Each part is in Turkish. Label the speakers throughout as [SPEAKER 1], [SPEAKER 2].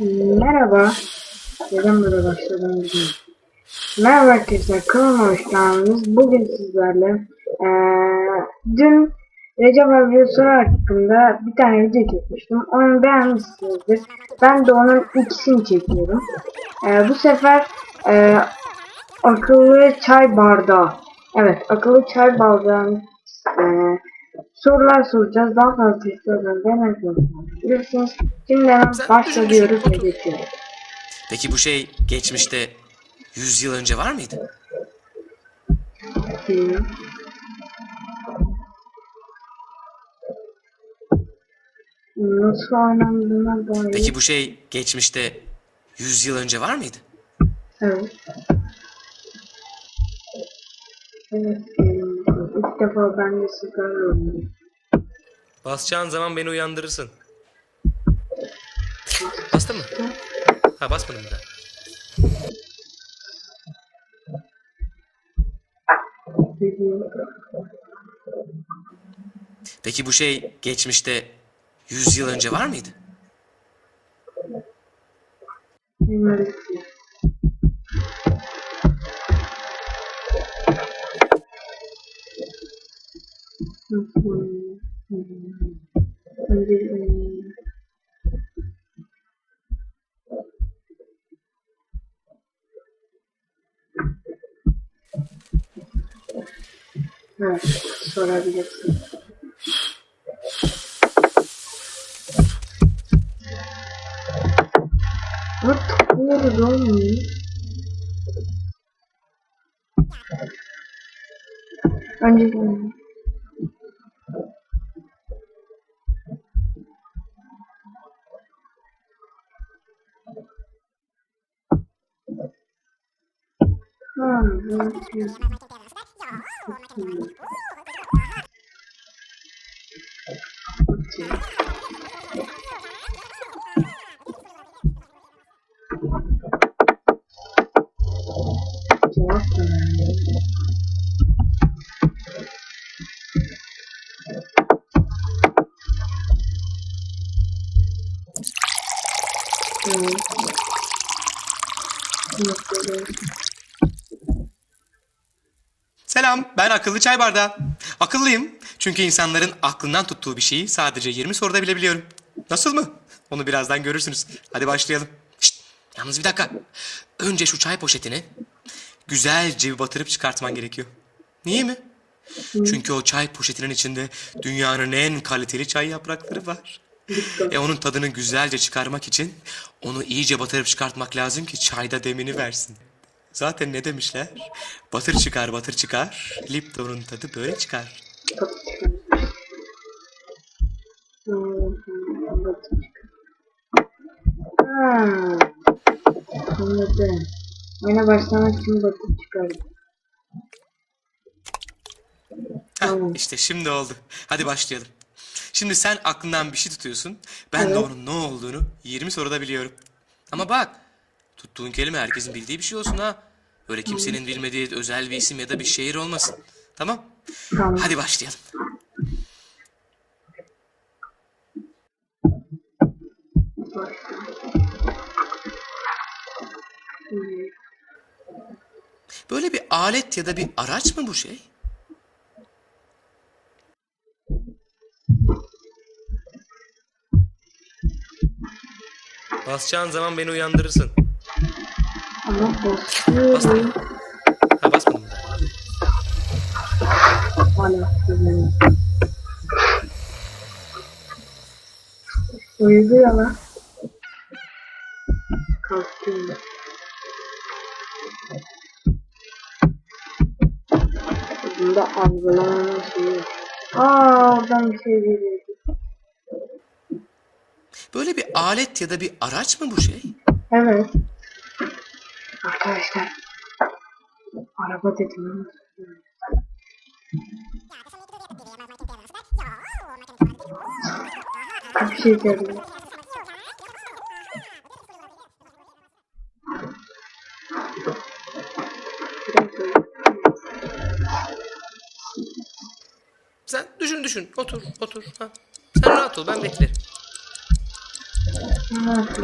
[SPEAKER 1] Merhaba. Neden böyle başladım bilmiyorum. Merhaba arkadaşlar kanalıma hoş geldiniz. Bugün sizlerle eee dün Recep abiye soru hakkında bir tane video çekmiştim. Onu beğenmişsinizdir. Ben de onun ikisini çekiyorum. Eee, bu sefer eee, akıllı çay bardağı. Evet akıllı çay bardağı eee, sorular soracağız. Daha fazla soruları deneyebilirsiniz. Şimdi hemen başlıyoruz ve geçiyoruz.
[SPEAKER 2] Peki bu şey geçmişte 100 yıl önce var mıydı?
[SPEAKER 1] Hı. Nasıl oynandığına dair.
[SPEAKER 2] Peki bu şey geçmişte 100 yıl önce var mıydı?
[SPEAKER 1] Evet. Evet. İlk defa ben de sigara oynuyorum.
[SPEAKER 2] Basacağın zaman beni uyandırırsın. Bastın mı? Ha basmadım bir daha. Peki bu şey geçmişte 100 yıl önce var mıydı?
[SPEAKER 1] Bilmiyorum ki. Nasıl oynayayım? Hmm. Önce oynayayım. Evet, sorabilirsin. Artık doğru olmuyor. Önce bunu. Ha, evet. Okey. 음, Thank you.
[SPEAKER 2] Selam, ben akıllı çay bardağı. Akıllıyım çünkü insanların aklından tuttuğu bir şeyi sadece 20 soruda bilebiliyorum. Nasıl mı? Onu birazdan görürsünüz. Hadi başlayalım. Şşt, yalnız bir dakika. Önce şu çay poşetini güzelce bir batırıp çıkartman gerekiyor. Niye mi? Çünkü o çay poşetinin içinde dünyanın en kaliteli çay yaprakları var. E onun tadını güzelce çıkarmak için onu iyice batırıp çıkartmak lazım ki çayda demini versin. Zaten ne demişler? Batır çıkar batır çıkar. Lipton'un tadı böyle çıkar.
[SPEAKER 1] Ha, anladım. Oyuna başlamak için batı çıkardım. Tamam.
[SPEAKER 2] işte şimdi oldu. Hadi başlayalım. Şimdi sen aklından bir şey tutuyorsun. Ben de
[SPEAKER 1] Evet.
[SPEAKER 2] onun ne olduğunu 20 soruda biliyorum. Ama bak tuttuğun kelime herkesin bildiği bir şey olsun ha. Öyle kimsenin bilmediği özel bir isim ya da bir şehir olmasın. Tamam?
[SPEAKER 1] Tamam.
[SPEAKER 2] Hadi başlayalım. Böyle bir alet ya da bir araç mı bu şey? Basacağın zaman beni uyandırırsın.
[SPEAKER 1] Ama basıyorum.
[SPEAKER 2] Ha basmadım.
[SPEAKER 1] Hala söylemiyorum. Uyuyor lan. Kalktım. Bunda algılama şeyi yok. Aa oradan bir şey.
[SPEAKER 2] Böyle bir alet ya da bir araç mı bu şey?
[SPEAKER 1] Evet. Arkadaşlar. Araba dedim ama. Bir şey geldi.
[SPEAKER 2] Sen düşün düşün. Otur otur. Ha. Sen rahat ol ben beklerim.
[SPEAKER 1] Evet.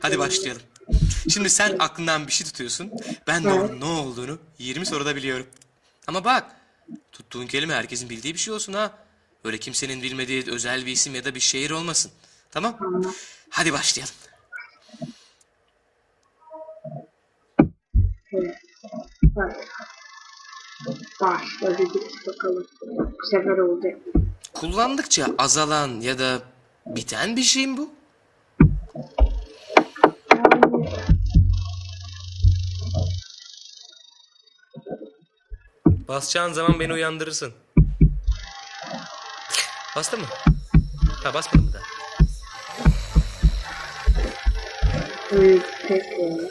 [SPEAKER 2] Hadi başlayalım. Şimdi sen aklından bir şey tutuyorsun. Ben de onun ne olduğunu 20 soruda biliyorum. Ama bak, tuttuğun kelime herkesin bildiği bir şey olsun ha. Öyle kimsenin bilmediği özel bir isim ya da bir şehir olmasın. Tamam? Hadi başlayalım.
[SPEAKER 1] Evet. Dedik bakalım. Bu sefer olacak.
[SPEAKER 2] Kullandıkça azalan ya da biten bir şey mi bu? Basacağın zaman beni uyandırırsın. Bastı mı? Ha da.
[SPEAKER 1] Büyük tekrar.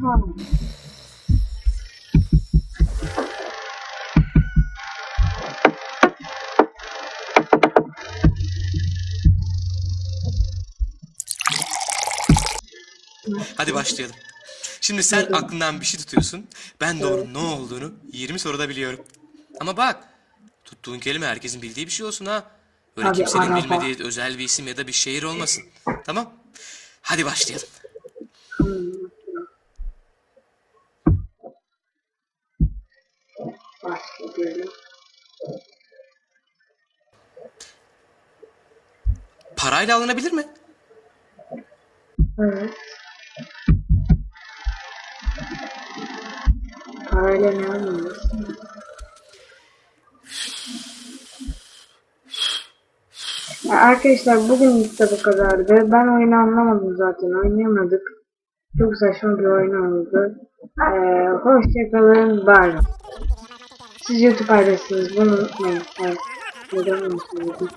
[SPEAKER 1] Tamam.
[SPEAKER 2] Hadi başlayalım. Şimdi sen aklından bir şey tutuyorsun. Ben de onun ne olduğunu 20 soruda biliyorum. Ama bak, tuttuğun kelime herkesin bildiği bir şey olsun ha. Öyle
[SPEAKER 1] Abi,
[SPEAKER 2] kimsenin
[SPEAKER 1] araba.
[SPEAKER 2] bilmediği özel bir isim ya da bir şehir olmasın. Tamam? Hadi başlayalım.
[SPEAKER 1] Başla diyelim.
[SPEAKER 2] Parayla alınabilir mi?
[SPEAKER 1] Evet. Parayla ne anlıyorsun? Ya Arkadaşlar bugün de bu kadardı. Ben oyunu anlamadım zaten. Oynayamadık. Çok saçma bir oyun oldu. Ee, hoşçakalın. Bye. Siz YouTube ailesiniz. Bunu unutmayın. Evet. Neden unutmayın?